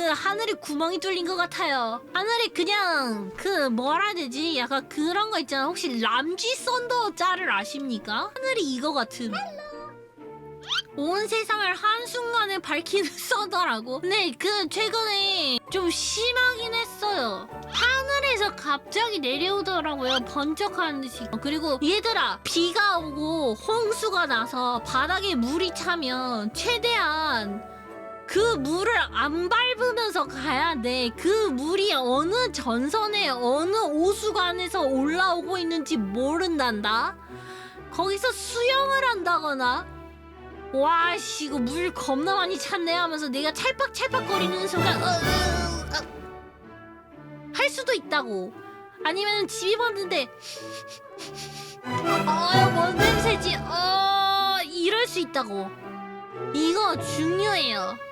그 하늘에 구멍이 뚫린 것 같아요. 하늘에 그냥 그 뭐라 해야 되지? 약간 그런 거 있잖아. 혹시 람쥐 썬더 짤을 아십니까? 하늘이 이거 같음. 온 세상을 한순간에 밝히는 썬더라고. 근데 그 최근에 좀 심하긴 했어요. 하늘에서 갑자기 내려오더라고요. 번쩍하는 듯이. 어, 그리고 얘들아, 비가 오고 홍수가 나서 바닥에 물이 차면 최대한 그 물을 안 밟 으면서 가야 돼. 그 물이 어느 전선에 어느 오수관에서 올라오고 있는지 모른단다. 거기서 수영을 한다거나 와, 씨, 이거 물 겁나 많이 찼네 하면서 내가 찰빡찰빡거리는 순간, 어, 어, 어, 할 수도 있다고. 아니면 집이 봤는데, 어, 뭔 냄새지? 어, 이럴 수 있다고. 이거 중요해요.